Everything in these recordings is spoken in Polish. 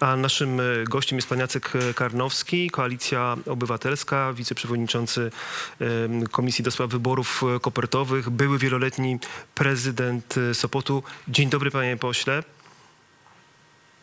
A naszym e, gościem jest pan Jacek Karnowski, Koalicja Obywatelska, wiceprzewodniczący em, Komisji do Spraw Wyborów e, Kopertowych, były wieloletni prezydent e, Sopotu. Dzień dobry panie pośle.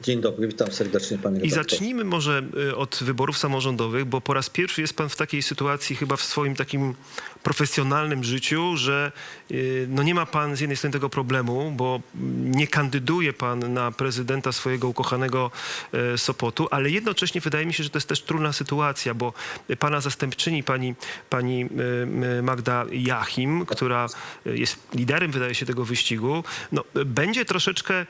Dzień dobry, witam serdecznie panie I redaktorze. zacznijmy może e, od wyborów samorządowych, bo po raz pierwszy jest pan w takiej sytuacji chyba w swoim takim profesjonalnym życiu, że e, no nie ma pan z jednej strony tego problemu, bo nie kandyduje pan na prezydenta swojego ukochanego e, Sopotu, ale jednocześnie wydaje mi się, że to jest też trudna sytuacja, bo pana zastępczyni, pani, pani Magda Jachim, która jest liderem, wydaje się, tego wyścigu, no, będzie troszeczkę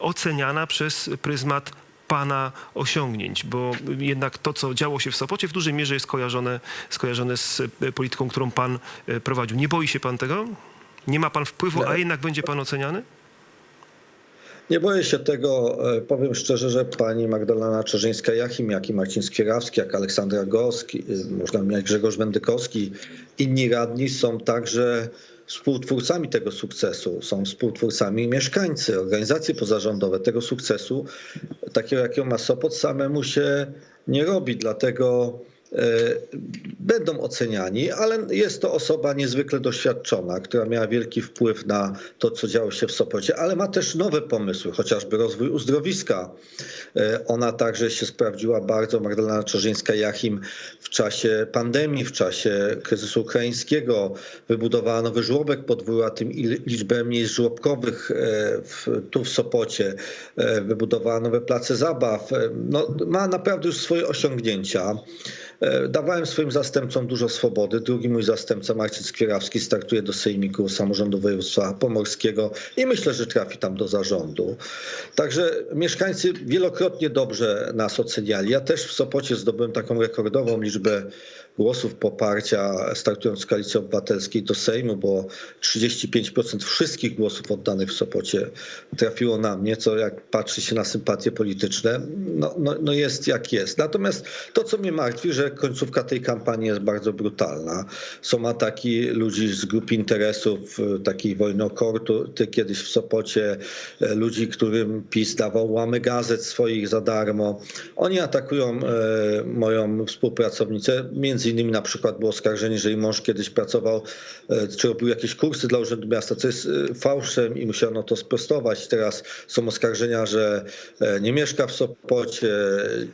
oceniana przez pryzmat pana osiągnięć, bo jednak to, co działo się w Sopocie, w dużej mierze jest skojarzone, skojarzone z e, polityką, którą pan e, prowadził. Nie boi się pan tego? Nie ma pan wpływu, a jednak będzie pan oceniany? Nie boję się tego, e, powiem szczerze, że pani Magdalena Czerzyńska-Jachim, jak i Marcin Skierawski, jak Aleksandra Gorski, e, można mieć Grzegorz Wendykowski, inni radni są także współtwórcami tego sukcesu, są współtwórcami mieszkańcy, organizacje pozarządowe tego sukcesu, takiego jakiego ma Sopot, samemu się nie robi, dlatego będą oceniani, ale jest to osoba niezwykle doświadczona, która miała wielki wpływ na to, co działo się w Sopocie, ale ma też nowe pomysły, chociażby rozwój uzdrowiska. E, Ona także się sprawdziła bardzo, Magdalena Czerzyńska-Jachim w czasie pandemii, w czasie kryzysu ukraińskiego. Wybudowała nowy żłobek, podwójła tym liczbę miejsc żłobkowych e, w, tu w Sopocie. E, Wybudowała nowe place zabaw. E, No, ma naprawdę już swoje osiągnięcia. E, Dawałem swoim zastępcom dużo swobody. Drugi mój zastępca, Marcin Skierawski, startuje do Sejmiku Samorządu Województwa Pomorskiego i myślę, że trafi tam do zarządu. Także mieszkańcy wielokrotnie dobrze nas oceniali. Ja też w Sopocie zdobyłem taką rekordową liczbę głosów poparcia startując z Koalicji Obywatelskiej do Sejmu, bo 35% wszystkich głosów oddanych w Sopocie trafiło na mnie, co jak patrzy się na sympatie polityczne, no, no, no jest jak jest. Natomiast to, co mnie martwi, że końcówka tej kampanii jest bardzo brutalna. Są ataki ludzi z grup interesów, e, takiej wojnokortu, ty kiedyś w Sopocie, e, ludzi, którym PiS dawał łamy gazet swoich za darmo. Oni atakują e, moją współpracownicę. Między innymi na przykład było oskarżenie, że jej mąż kiedyś pracował, e, czy robił jakieś kursy dla Urzędu Miasta, co jest e, fałszem i musiano to sprostować. Teraz są oskarżenia, że e, nie mieszka w Sopocie,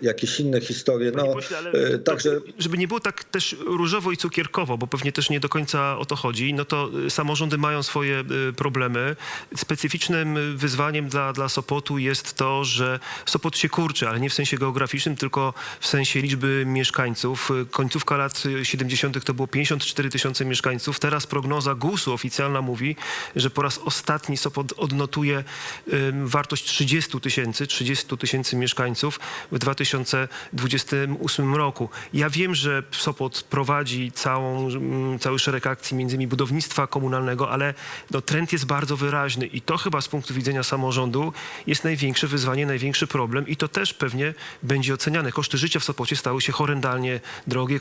jakieś inne historie. No, pośle, także żeby nie było tak też różowo i cukierkowo, bo pewnie też nie do końca o to chodzi, no to samorządy mają swoje problemy. Specyficznym wyzwaniem dla, dla Sopotu jest to, że Sopot się kurczy, ale nie w sensie geograficznym, tylko w sensie liczby mieszkańców. Końcówka lat y, 70. to było 54 tysiące mieszkańców. Teraz prognoza GUS-u oficjalna mówi, że po raz ostatni Sopot odnotuje wartość 30 tysięcy, 30 tysięcy mieszkańców w 2028 roku. Ja wiem, że Sopot prowadzi całą, cały szereg akcji, między innymi budownictwa komunalnego, ale no, trend jest bardzo wyraźny i to chyba z punktu widzenia samorządu jest największe wyzwanie, największy problem i to też pewnie będzie oceniane. Koszty życia w Sopocie stały się horrendalnie drogie,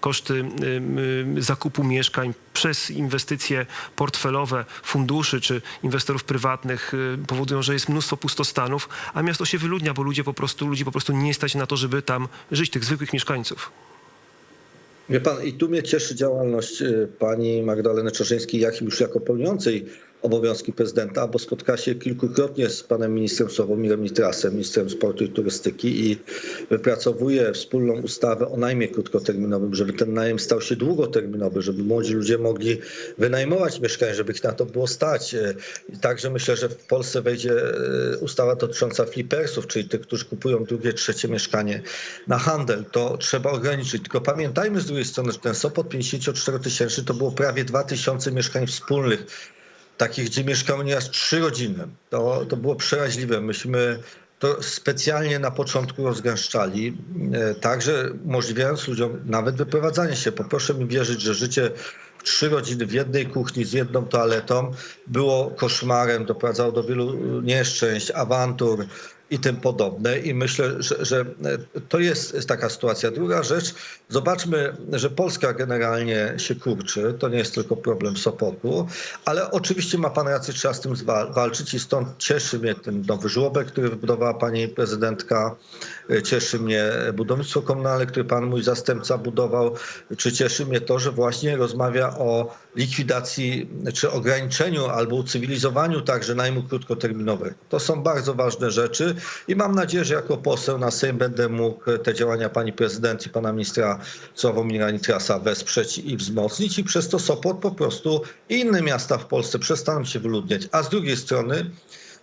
koszty ym, ym, zakupu mieszkań przez inwestycje portfelowe funduszy czy inwestorów prywatnych y, powodują, że jest mnóstwo pustostanów, a miasto się wyludnia, bo ludzie po prostu, ludzi po prostu nie stać na to, żeby tam żyć, tych zwykłych mieszkańców. Wie pan, i tu mnie cieszy działalność y, pani Magdaleny Czerzyńskiej-Jachim już jako pełniącej obowiązki prezydenta, bo spotkała się kilkukrotnie z panem ministrem Sławomirem Nitrasem, ministrem sportu i turystyki i wypracowuje wspólną ustawę o najmie krótkoterminowym, żeby ten najem stał się długoterminowy, żeby młodzi ludzie mogli wynajmować mieszkania, żeby ich na to było stać. I Także myślę, że w Polsce wejdzie y, ustawa dotycząca flipersów, czyli tych, którzy kupują drugie, trzecie mieszkanie na handel. To trzeba ograniczyć. Tylko pamiętajmy z drugiej strony, że ten Sopot 54 tysięcy to było prawie 2 tysiące mieszkań wspólnych, takich, gdzie mieszkały nieraz trzy rodziny. To, to było przeraźliwe. Myśmy to specjalnie na początku rozgęszczali, e, także umożliwiając ludziom nawet wyprowadzanie się. Poproszę mi wierzyć, że życie trzy rodziny w jednej kuchni z jedną toaletą było koszmarem, doprowadzało do wielu nieszczęść, awantur. I tym podobne. I myślę, że, że to jest taka sytuacja. Druga rzecz, zobaczmy, że Polska generalnie się kurczy. To nie jest tylko problem Sopotu, ale oczywiście ma pan rację, trzeba z tym walczyć i stąd cieszy mnie ten nowy żłobek, który wybudowała pani prezydentka. Cieszy mnie budownictwo komunalne, które pan mój zastępca budował. Czy cieszy mnie to, że właśnie rozmawia o likwidacji czy ograniczeniu albo ucywilizowaniu także najmu krótkoterminowego. To są bardzo ważne rzeczy i mam nadzieję, że jako poseł na Sejm będę mógł te działania pani prezydent i pana ministra Sławomira Nitrasa wesprzeć i wzmocnić i przez to Sopot po prostu inne miasta w Polsce przestaną się wyludniać. A z drugiej strony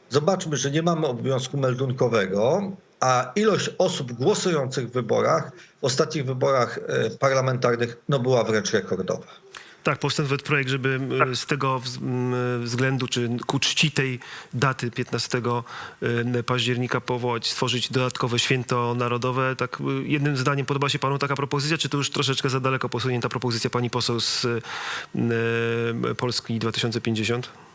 zobaczmy, że nie mamy obowiązku meldunkowego, a ilość osób głosujących w wyborach, w ostatnich wyborach e, parlamentarnych, no była wręcz rekordowa. Tak, powstał nawet projekt, żeby e, z tego względu, czy ku czci tej daty 15 e, października powołać, stworzyć dodatkowe święto narodowe. Tak jednym zdaniem podoba się panu taka propozycja, czy to już troszeczkę za daleko posunięta propozycja pani poseł z Polski 2050?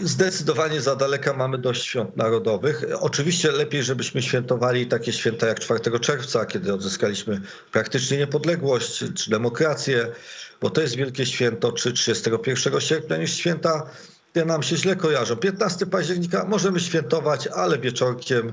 Zdecydowanie za daleka mamy do świąt narodowych. Oczywiście lepiej, żebyśmy świętowali takie święta jak 4 czerwca, kiedy odzyskaliśmy praktycznie niepodległość czy demokrację, bo to jest wielkie święto, czy 31 sierpnia niż święta, które nam się źle kojarzą. 15 października możemy świętować, ale wieczorkiem,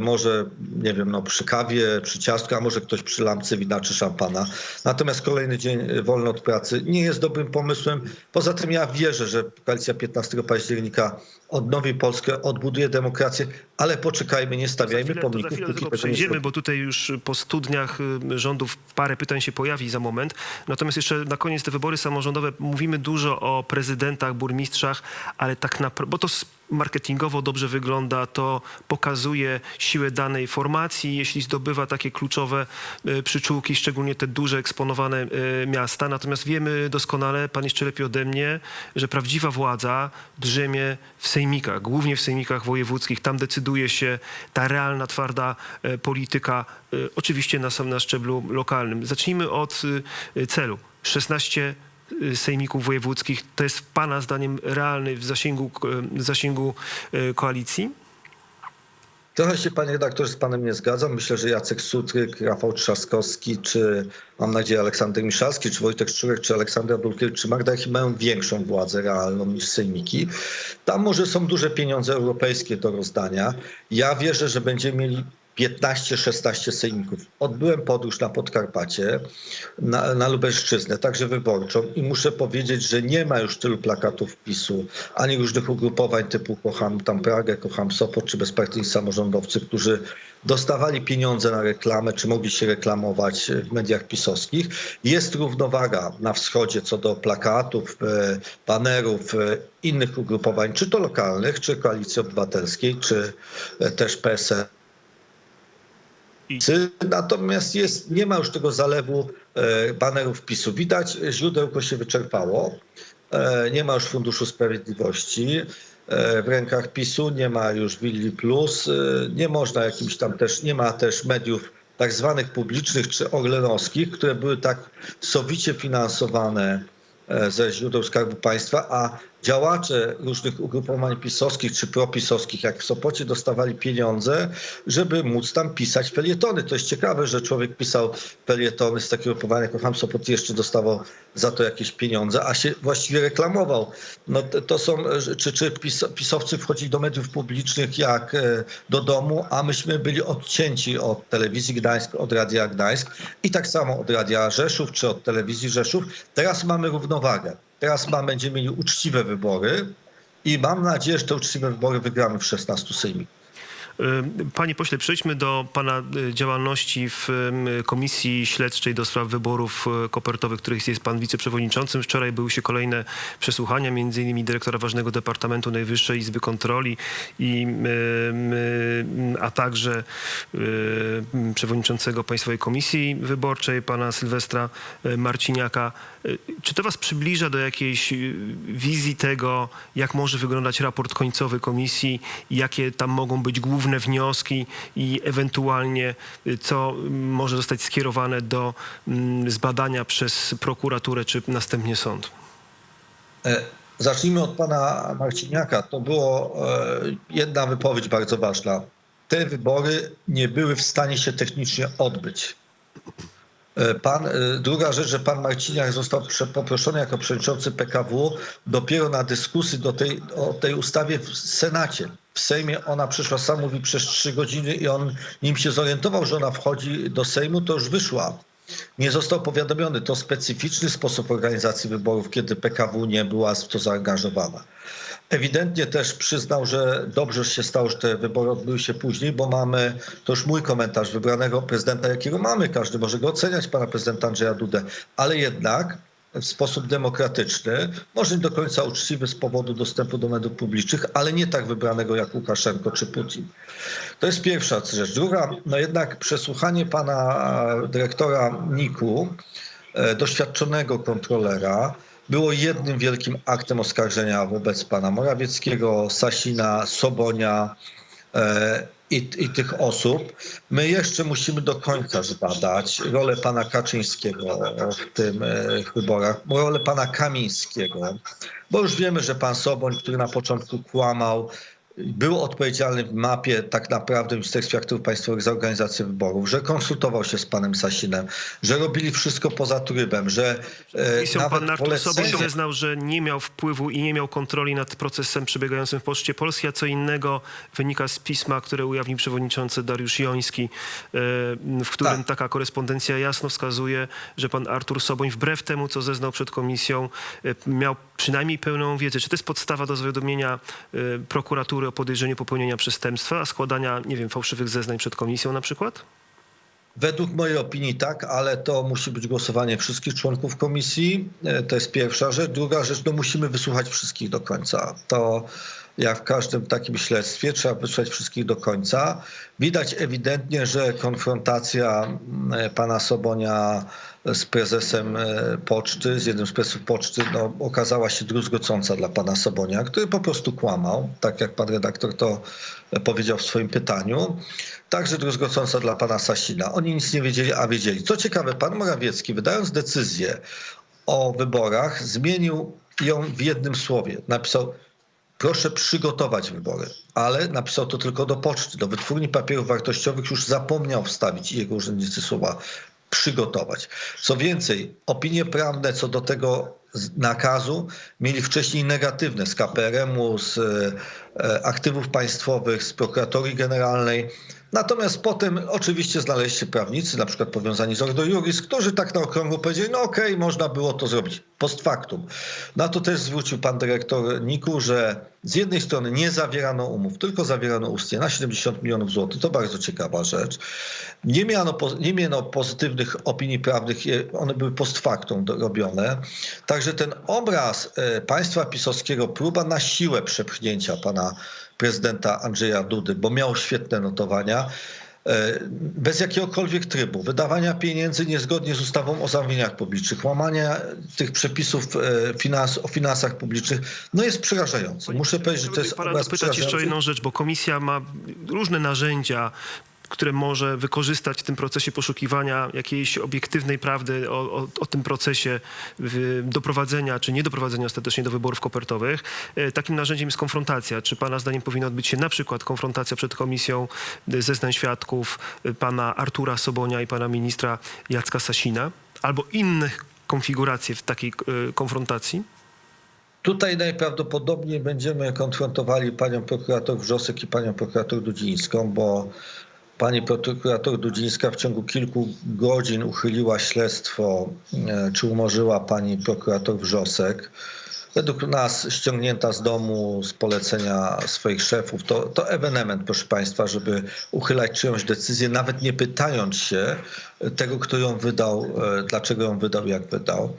może nie wiem, no, przy kawie, przy ciastku, a może ktoś przy lampce wina czy szampana. Natomiast kolejny dzień e, wolny od pracy nie jest dobrym pomysłem. Poza tym ja wierzę, że koalicja 15 października odnowi Polskę, odbuduje demokrację, ale poczekajmy, nie stawiajmy chwilę, to za pomników. chwilę do tego przejdziemy, bo tutaj już po studniach y, rządów parę pytań się pojawi za moment. Natomiast jeszcze na koniec te wybory samorządowe. Mówimy dużo o prezydentach, burmistrzach, ale tak naprawdę, bo to marketingowo dobrze wygląda, to pokazuje siłę danej formacji, jeśli zdobywa takie kluczowe y, przyczółki, szczególnie te duże eksponowane y, miasta. Natomiast wiemy doskonale, pan jeszcze lepiej ode mnie, że prawdziwa władza drzemie w sejmikach, głównie w sejmikach wojewódzkich. Tam decyduje się ta realna, twarda e, polityka, e, oczywiście na, na szczeblu lokalnym. Zacznijmy od e, celu. 16 e, sejmików wojewódzkich to jest pana zdaniem realny w zasięgu, zasięgu e, koalicji? Trochę się, panie redaktorze, z panem nie zgadzam. Myślę, że Jacek Sutryk, Rafał Trzaskowski, czy mam nadzieję Aleksander Miszalski, czy Wojtek Szczurek, czy Aleksander Dulkiewicz, czy Magda mają większą władzę realną niż sejmiki. Tam może są duże pieniądze europejskie do rozdania. Ja wierzę, że będziemy mieli 15-16 sejmików. Odbyłem podróż na Podkarpacie, na, na Lubelszczyznę, także wyborczą i muszę powiedzieć, że nie ma już tylu plakatów PiSu, ani różnych ugrupowań typu kocham tam Pragę, kocham Sopot, czy bezpartyjni samorządowcy, którzy dostawali pieniądze na reklamę, czy mogli się reklamować w mediach pisowskich. Jest równowaga na wschodzie co do plakatów, e, banerów, e, innych ugrupowań, czy to lokalnych, czy Koalicji Obywatelskiej, czy e, też PSL. Natomiast jest, nie ma już tego zalewu e, banerów PiSu. Widać, źródełko się wyczerpało. E, Nie ma już Funduszu Sprawiedliwości e, w rękach PiSu, nie ma już Willi Plus, nie można jakimś tam też, nie ma też mediów tak zwanych publicznych czy orlenowskich, które były tak sowicie finansowane ze źródeł Skarbu Państwa, a działacze różnych ugrupowań pisowskich czy propisowskich, jak w Sopocie, dostawali pieniądze, żeby móc tam pisać felietony. To jest ciekawe, że człowiek pisał felietony z takiego ugrupowania, kocham Sopot, jeszcze dostawał za to jakieś pieniądze, a się właściwie reklamował. No to, są, czy, czy pis, pisowcy wchodzili do mediów publicznych jak e, do domu, a myśmy byli odcięci od telewizji Gdańsk, od Radia Gdańsk i tak samo od Radia Rzeszów czy od telewizji Rzeszów. Teraz mamy równowagę. Teraz mamy, będziemy mieli uczciwe wybory i mam nadzieję, że te uczciwe wybory wygramy w 16 sejmikach. Y, Panie pośle, przejdźmy do pana y, działalności w Komisji Śledczej do spraw wyborów y, kopertowych, których jest pan wiceprzewodniczącym. Wczoraj były się kolejne przesłuchania, między innymi dyrektora ważnego Departamentu Najwyższej Izby Kontroli, i, a także y, przewodniczącego Państwowej Komisji Wyborczej, pana Sylwestra Marciniaka. Czy to was przybliża do jakiejś y, wizji tego, jak może wyglądać raport końcowy komisji, jakie tam mogą być główne wnioski i ewentualnie y, co może zostać skierowane do mm, zbadania przez prokuraturę czy następnie sąd? E, Zacznijmy od pana Marciniaka. To była jedna wypowiedź bardzo ważna. te wybory nie były w stanie się technicznie odbyć. Pan, e, druga rzecz, że pan Marciniak został poproszony jako przewodniczący PKW dopiero na dyskusji do tej, o tej ustawie w Senacie. W Sejmie ona przyszła, sam mówi, przez trzy godziny i on, nim się zorientował, że ona wchodzi do Sejmu, to już wyszła. Nie został powiadomiony. To specyficzny sposób organizacji wyborów, kiedy PKW nie była w to zaangażowana. Ewidentnie też przyznał, że dobrze się stało, że te wybory odbyły się później, bo mamy, to już mój komentarz, wybranego prezydenta, jakiego mamy. Każdy może go oceniać, pana prezydenta Andrzeja Dudę, ale jednak w sposób demokratyczny, może nie do końca uczciwy z powodu dostępu do mediów publicznych, ale nie tak wybranego jak Łukaszenko czy Putin. To jest pierwsza rzecz. Druga, no jednak przesłuchanie pana dyrektora NIK-u, e, doświadczonego kontrolera, było jednym wielkim aktem oskarżenia wobec pana Morawieckiego, Sasina, Sobonia e, i, i tych osób. My jeszcze musimy do końca zbadać rolę pana Kaczyńskiego w tym e, wyborach, rolę pana Kamińskiego, bo już wiemy, że pan Soboń, który na początku kłamał, był odpowiedzialny w mapie tak naprawdę w Ministerstwie Aktywów Państwowych za organizację wyborów, że konsultował się z panem Sasinem, że robili wszystko poza trybem, że e, nawet pan Artur Soboń zeznał, że nie miał wpływu i nie miał kontroli nad procesem przebiegającym w Poczcie Polskiej, a co innego wynika z pisma, które ujawnił przewodniczący Dariusz Joński, e, w którym Tak. taka korespondencja jasno wskazuje, że pan Artur Soboń wbrew temu, co zeznał przed komisją, e, miał przynajmniej pełną wiedzę. Czy to jest podstawa do zawiadomienia e, prokuratury o podejrzeniu popełnienia przestępstwa, a składania, nie wiem, fałszywych zeznań przed komisją na przykład? Według mojej opinii tak, ale to musi być głosowanie wszystkich członków komisji. E, To jest pierwsza rzecz. Druga rzecz, no musimy wysłuchać wszystkich do końca. To jak w każdym takim śledztwie trzeba wysłuchać wszystkich do końca. Widać ewidentnie, że konfrontacja mm, pana Sobonia z prezesem e, poczty, z jednym z prezesów poczty, no, okazała się druzgocąca dla pana Sobonia, który po prostu kłamał, tak jak pan redaktor to e, powiedział w swoim pytaniu. Także druzgocąca dla pana Sasina. Oni nic nie wiedzieli, a wiedzieli. Co ciekawe, pan Morawiecki, wydając decyzję o wyborach, zmienił ją w jednym słowie. Napisał, proszę przygotować wybory, ale napisał to tylko do poczty, do wytwórni papierów wartościowych już zapomniał wstawić i jego urzędnicy słowa przygotować. Co więcej, opinie prawne co do tego nakazu mieli wcześniej negatywne z KPRM-u, z e, aktywów państwowych, z prokuratorii generalnej. Natomiast potem oczywiście znaleźli się prawnicy, na przykład powiązani z Ordo Juris, którzy tak na okrągło powiedzieli, no okej, można było to zrobić post factum. Na to też zwrócił pan dyrektor Niku, że z jednej strony nie zawierano umów, tylko zawierano ustnie na 70 milionów złotych. To bardzo ciekawa rzecz. Nie miano, nie miano pozytywnych opinii prawnych, one były post factum robione. Także ten obraz e, państwa pisowskiego, próba na siłę przepchnięcia pana prezydenta Andrzeja Dudy, bo miał świetne notowania, e, bez jakiegokolwiek trybu, wydawania pieniędzy niezgodnie z ustawą o zamówieniach publicznych, łamania tych przepisów e, finans, o finansach publicznych, no jest przerażający. Muszę powiedzieć, że to jest Pana dopytać jeszcze o jedną rzecz, bo komisja ma różne narzędzia, które może wykorzystać w tym procesie poszukiwania jakiejś obiektywnej prawdy o, o, o tym procesie doprowadzenia czy niedoprowadzenia ostatecznie do wyborów kopertowych. E, Takim narzędziem jest konfrontacja. Czy pana zdaniem powinna odbyć się na przykład konfrontacja przed komisją e, zeznań świadków e, pana Artura Sobonia i pana ministra Jacka Sasina? Albo innych konfiguracji w takiej konfrontacji? Tutaj najprawdopodobniej będziemy konfrontowali panią prokurator Wrzosek i panią prokurator Dudzińską, bo pani prokurator Dudzińska w ciągu kilku godzin uchyliła śledztwo, e, czy umorzyła pani prokurator Wrzosek. Według nas ściągnięta z domu z polecenia swoich szefów. To, to ewenement, proszę Państwa, żeby uchylać czyjąś decyzję, nawet nie pytając się tego, kto ją wydał, e, dlaczego ją wydał, jak wydał.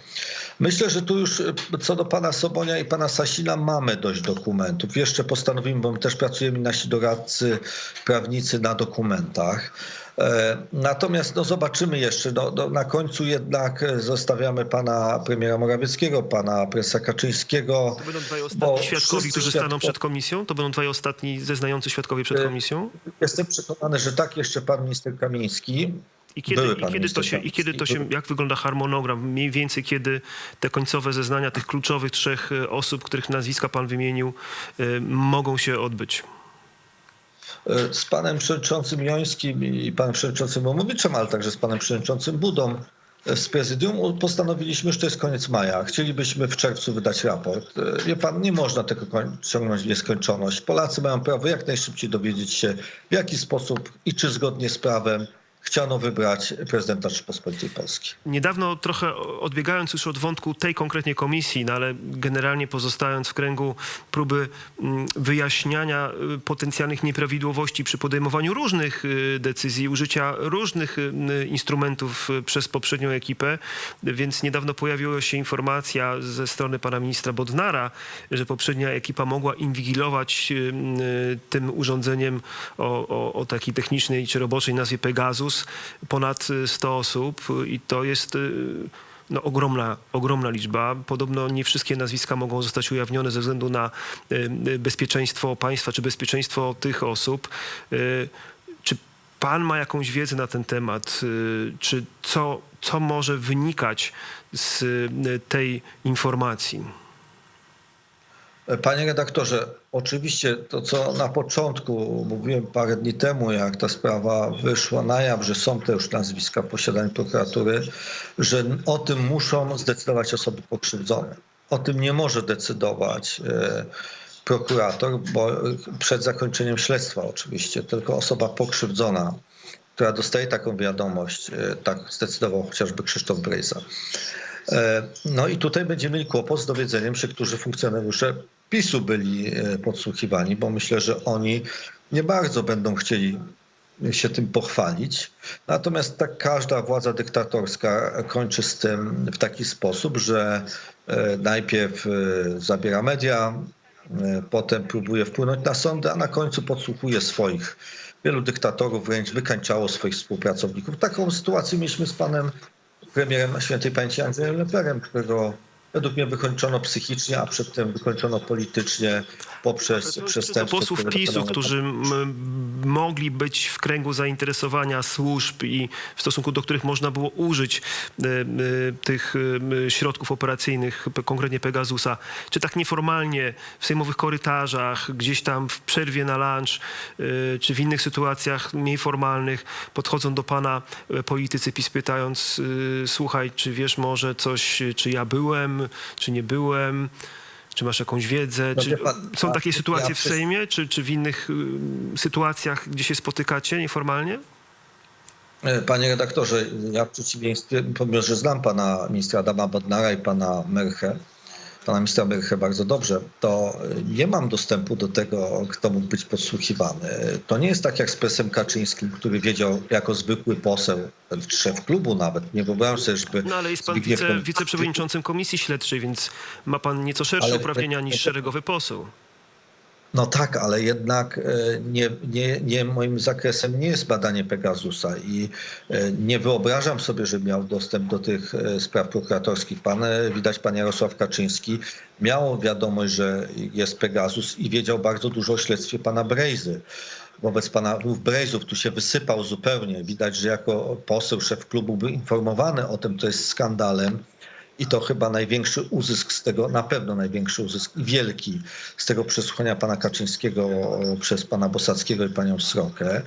Myślę, że tu już e, co do pana Sobonia i pana Sasina mamy dość dokumentów. Jeszcze postanowimy, bo my też pracujemy nasi doradcy, prawnicy na dokumentach. E, Natomiast no, zobaczymy jeszcze. No, no, na końcu jednak e, zostawiamy pana premiera Morawieckiego, pana prezesa Kaczyńskiego. To będą dwaj ostatni świadkowie, którzy staną świadkowie- przed komisją? To będą dwaj ostatni zeznający świadkowie przed Y, komisją? Jestem przekonany, że tak jeszcze pan minister Kamiński. I kiedy, i kiedy, to się, I kiedy to się, jak wygląda harmonogram? Mniej więcej kiedy te końcowe zeznania tych kluczowych trzech e, osób, których nazwiska pan wymienił, e, mogą się odbyć? E, Z panem przewodniczącym Jońskim i panem przewodniczącym Momowiczem, ale także z panem przewodniczącym Budą e, z prezydium postanowiliśmy, że to jest koniec maja. Chcielibyśmy w czerwcu wydać raport. E, Wie pan, nie można tego ciągnąć w nieskończoność. Polacy mają prawo jak najszybciej dowiedzieć się, w jaki sposób i czy zgodnie z prawem chciano wybrać prezydenta Rzeczypospolitej Polskiej. Niedawno trochę odbiegając już od wątku tej konkretnie komisji, no ale generalnie pozostając w kręgu próby mm, wyjaśniania y, potencjalnych nieprawidłowości przy podejmowaniu różnych y, decyzji, użycia różnych y, instrumentów przez poprzednią ekipę, więc niedawno pojawiła się informacja ze strony pana ministra Bodnara, że poprzednia ekipa mogła inwigilować tym urządzeniem o, o, o takiej technicznej czy roboczej nazwie Pegasus ponad y, 100 osób i to jest y, no, ogromna, ogromna liczba. Podobno nie wszystkie nazwiska mogą zostać ujawnione ze względu na y, y, bezpieczeństwo państwa czy bezpieczeństwo tych osób. Czy pan ma jakąś wiedzę na ten temat? Czy co, co może wynikać z tej informacji? Panie redaktorze, oczywiście to, co na początku mówiłem parę dni temu, jak ta sprawa wyszła na jaw, że są te już nazwiska w posiadaniu prokuratury, że o tym muszą zdecydować osoby pokrzywdzone. O tym nie może decydować e, prokurator, bo przed zakończeniem śledztwa oczywiście, tylko osoba pokrzywdzona, która dostaje taką wiadomość, e, tak zdecydował chociażby Krzysztof Brejza. E, No i tutaj będziemy mieli kłopot z dowiedzeniem się, którzy funkcjonariusze PiSu byli e, podsłuchiwani, bo myślę, że oni nie bardzo będą chcieli się tym pochwalić. Natomiast tak każda władza dyktatorska kończy z tym w taki sposób, że e, najpierw zabiera media, potem próbuje wpłynąć na sądy, a na końcu podsłuchuje swoich. Wielu dyktatorów wręcz wykańczało swoich współpracowników. Taką sytuację mieliśmy z panem premierem świętej pamięci Andrzejem Leperem, którego według mnie wykończono psychicznie, a przedtem wykończono politycznie poprzez przestępstwa. posłów PiSu, którzy mogli być w kręgu zainteresowania służb i w stosunku do których można było użyć e, e, tych e, środków operacyjnych, pe- konkretnie Pegasusa, czy tak nieformalnie w sejmowych korytarzach, gdzieś tam w przerwie na lunch, czy w innych sytuacjach mniej formalnych, podchodzą do pana politycy PiS pytając, słuchaj, czy wiesz może coś, czy ja byłem, czy nie byłem, czy masz jakąś wiedzę? No Czy są ja- takie sytuacje w Sejmie, czy, czy w innych y, sytuacjach, gdzie się spotykacie nieformalnie? E, Panie redaktorze, ja w przeciwieństwie, pomimo że znam pana ministra Adama Bodnara i pana Merche, pana ministra Merche bardzo dobrze, to nie mam dostępu do tego, kto mógł być podsłuchiwany. To nie jest tak jak z presem Kaczyńskim, który wiedział jako zwykły poseł, szef klubu nawet, nie wyobrażam sobie, żeby... No ale jest pan wice, wiceprzewodniczącym komisji śledczej, więc ma pan nieco szersze Ale- uprawnienia niż szeregowy poseł. No tak, ale jednak e, nie, nie, nie moim zakresem nie jest badanie Pegasusa i e, nie wyobrażam sobie, że miał dostęp do tych e, spraw prokuratorskich. Pan, widać, pan Jarosław Kaczyński miał wiadomość, że jest Pegasus i wiedział bardzo dużo o śledztwie pana Brejzy. Wobec pana Brejzów tu się wysypał zupełnie. Widać, że jako poseł, szef klubu był informowany o tym, to jest skandalem. I to chyba największy uzysk z tego, na pewno największy uzysk i wielki z tego przesłuchania pana Kaczyńskiego przez pana Bosackiego i panią Srokę,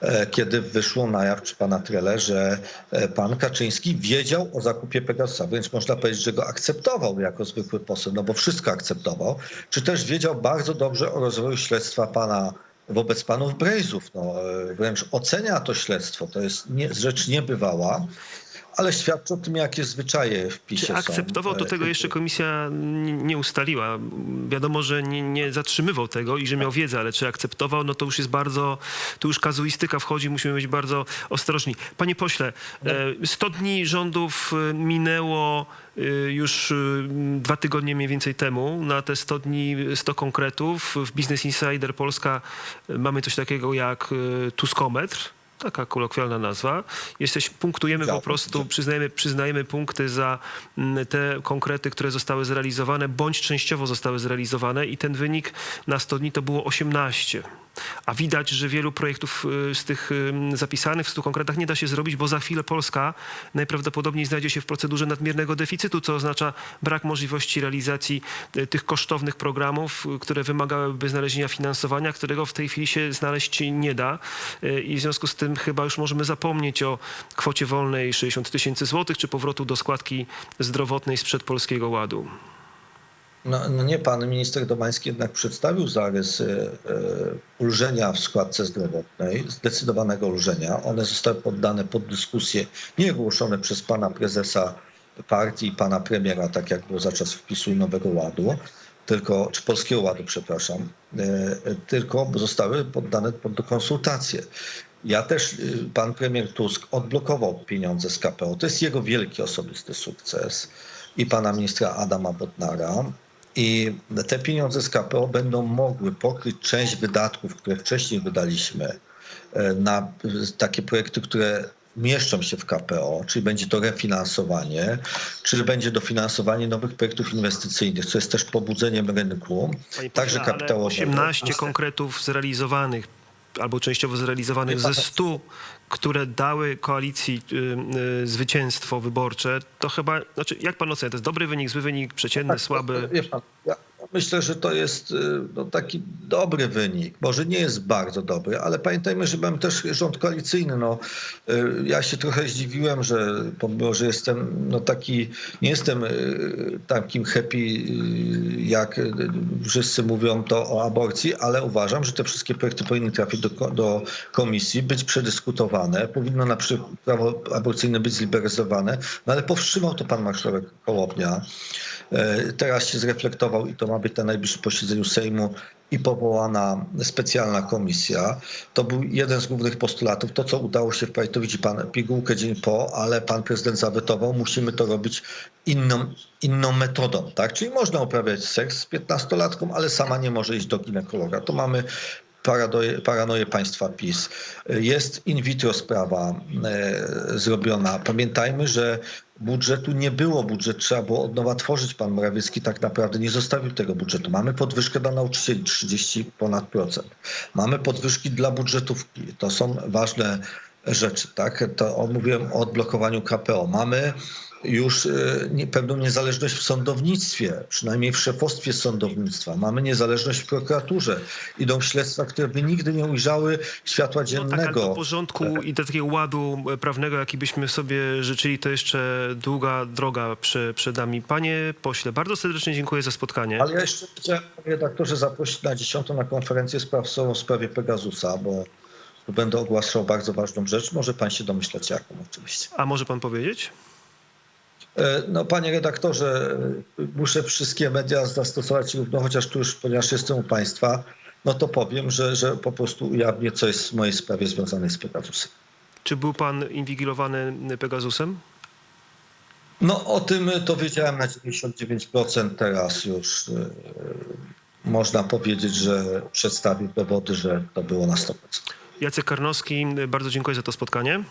e, kiedy wyszło na jaw czy pana Trele, że e, pan Kaczyński wiedział o zakupie Pegasusa, więc można powiedzieć, że go akceptował jako zwykły poseł, no bo wszystko akceptował, czy też wiedział bardzo dobrze o rozwoju śledztwa pana wobec panów Brejzów. No, e, wręcz ocenia to śledztwo. To jest nie, rzecz niebywała, ale świadczy o tym, jakie zwyczaje w PiSie Czy akceptował, są. to e, tego jeszcze komisja nie, ustaliła. Wiadomo, że nie, nie zatrzymywał tego i że miał wiedzę, ale czy akceptował, no to już jest bardzo, tu już kazuistyka wchodzi, musimy być bardzo ostrożni. Panie pośle, e, 100 dni rządów e, minęło e, już e, dwa tygodnie mniej więcej temu. Na te 100 dni 100 konkretów. W Business Insider Polska e, mamy coś takiego jak e, Tuskometr. Taka kolokwialna nazwa. Jesteś, punktujemy po prostu, przyznajemy, przyznajemy punkty za mm, te konkrety, które zostały zrealizowane, bądź częściowo zostały zrealizowane i ten wynik na 100 dni to było 18. A widać, że wielu projektów y, z tych zapisanych w 100 konkretach nie da się zrobić, bo za chwilę Polska najprawdopodobniej znajdzie się w procedurze nadmiernego deficytu, co oznacza brak możliwości realizacji y, tych kosztownych programów, y, które wymagałyby znalezienia finansowania, którego w tej chwili się znaleźć nie da. I w związku z tym chyba już możemy zapomnieć o kwocie wolnej 60 tysięcy złotych, czy powrotu do składki zdrowotnej sprzed Polskiego Ładu. No, no nie, pan minister Domański jednak przedstawił zarys e, ulżenia w składce zdrowotnej, zdecydowanego ulżenia. One zostały poddane pod dyskusję, nie ogłoszone przez pana prezesa partii i pana premiera, tak jak było za czas wpisu i Nowego Ładu, tylko, czy Polskiego Ładu, przepraszam, e, tylko zostały poddane pod konsultacje. Ja też, y, pan premier Tusk odblokował pieniądze z KPO. To jest jego wielki osobisty sukces i pana ministra Adama Bodnara. I te pieniądze z KPO będą mogły pokryć część wydatków, które wcześniej wydaliśmy e, na e, takie projekty, które mieszczą się w KPO, czyli będzie to refinansowanie, czy będzie dofinansowanie nowych projektów inwestycyjnych, co jest też pobudzeniem rynku, Panie także kapitałowego. 18 konkretów zrealizowanych albo częściowo zrealizowanych ze pan- 100, które dały koalicji y, y, zwycięstwo wyborcze, to chyba, znaczy jak pan ocenia, to jest dobry wynik, zły wynik, przeciętny, słaby? Wie pan, ja myślę, że to jest y, no, taki dobry wynik. Może nie jest bardzo dobry, ale pamiętajmy, że mamy też rząd koalicyjny. No, y, ja się trochę zdziwiłem, że pomimo, że jestem no, taki, nie jestem y, takim happy, jak wszyscy mówią to o aborcji, ale uważam, że te wszystkie projekty powinny trafić do, do komisji, być przedyskutowane. Powinno na przykład prawo aborcyjne być zliberalizowane, no ale powstrzymał to pan marszałek Kołobnia. E, Teraz się zreflektował i to ma być na najbliższym posiedzeniu Sejmu i powołana specjalna komisja. To był jeden z głównych postulatów. To, co udało się wprowadzić, to widzi pan pigułkę dzień po, ale pan prezydent zawetował. Musimy to robić inną, inną metodą. Tak? Czyli można uprawiać seks z 15-latką, ale sama nie może iść do ginekologa. To mamy paranoję, państwa PiS. Jest in vitro sprawa e, zrobiona. Pamiętajmy, że budżetu nie było. Budżet trzeba było od nowa tworzyć. Pan Morawiecki tak naprawdę nie zostawił tego budżetu. Mamy podwyżkę dla nauczycieli 30 ponad procent. Mamy podwyżki dla budżetówki. To są ważne rzeczy. Tak? To mówiłem o odblokowaniu KPO. Mamy już e, pewną niezależność w sądownictwie, przynajmniej w szefostwie sądownictwa. Mamy niezależność w prokuraturze. Idą śledztwa, które by nigdy nie ujrzały światła No tak, ale dziennego. do porządku i do takiego ładu prawnego, jaki byśmy sobie życzyli, to jeszcze długa droga prze, przed nami. Panie pośle, bardzo serdecznie dziękuję za spotkanie. Ale ja jeszcze chciałem, redaktorze, zaprosić na dziesiątą na konferencję sprawcową w sprawie Pegasusa, bo będę ogłaszał bardzo ważną rzecz. Może pan się domyśleć jaką oczywiście. A może pan powiedzieć? E, No panie redaktorze, muszę wszystkie media zastosować równo, chociaż tu już, ponieważ jestem u państwa, no to powiem, że, że po prostu ujawnię, co jest w mojej sprawie związanej z Pegasusem. Czy był pan inwigilowany Pegasusem? No o tym to wiedziałem na 99%, teraz już e, można powiedzieć, że przedstawił dowody, że to było na 100%. Jacek Karnowski, bardzo dziękuję za to spotkanie.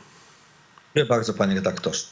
Dziękuję bardzo panie redaktorze.